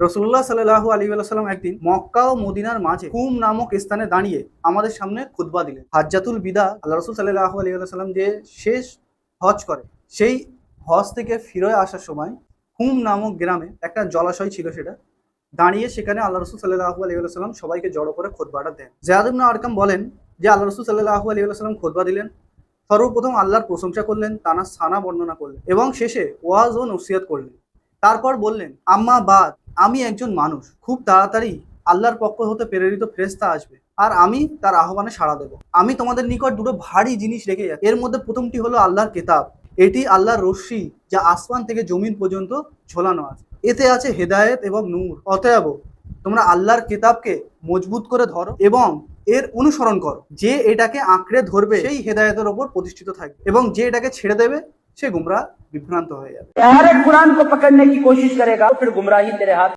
রসুল্লাহ সাল্লাহু আলী সাল্লাম একদিন মক্কা ও মদিনার মাঝে কুম নামক স্থানে দাঁড়িয়ে আমাদের সামনে খুতবা দিলেন। হাজ্জাতুল বিদা, আল্লাহ রসুল সাল্লাহু আলী সাল্লাম যে শেষ হজ করে, সেই হজ থেকে ফিরে আসার সময় হুম নামক গ্রামে একটা জলাশয় ছিল সেটা, দাঁড়িয়ে সেখানে আল্লাহ রসুল সাল্লাহু আলী সাল্লাম সবাইকে জড়ো করে খোদবাটা দেন। জাহাদুবনা আরকাম বলেন যে আল্লাহ রসুল সাল্লাহু আলী সাল্লাম খোদবা দিলেন, সর্বপ্রথম আল্লাহর প্রশংসা করলেন তানার সানা বর্ণনা করলেন এবং শেষে ওয়াজ ও নসিয়াত করলেন। তারপর বললেন, আম্মা বাদ আমি একজন মানুষ, খুব তাড়াতাড়ি আল্লাহর পক্ষ হতে প্রেরিত ফেরেস্তা আসবে আর আমি তার আহ্বানে সাড়া দেব। আমি তোমাদের নিকট দুটো ভারী জিনিস রেখে যাচ্ছি। এর মধ্যে প্রথমটি হলো আল্লাহর কেতাব। এটি আল্লাহর রশ্মি যা আসমান থেকে জমিন পর্যন্ত ঝোলানো আছে। এতে আছে হেদায়েত এবং নূর। অতএব তোমরা আল্লাহর কেতাবকে মজবুত করে ধরো এবং এর অনুসরণ করো। যে এটাকে আঁকড়ে ধরবে, সেই হেদায়েতের ওপর প্রতিষ্ঠিত থাকবে এবং যে এটাকে ছেড়ে দেবে, সে গুমরা विभ्रांत हो जाए हर कुरान को पकड़ने की कोशिश करेगा तो फिर गुमराही तेरे हाथ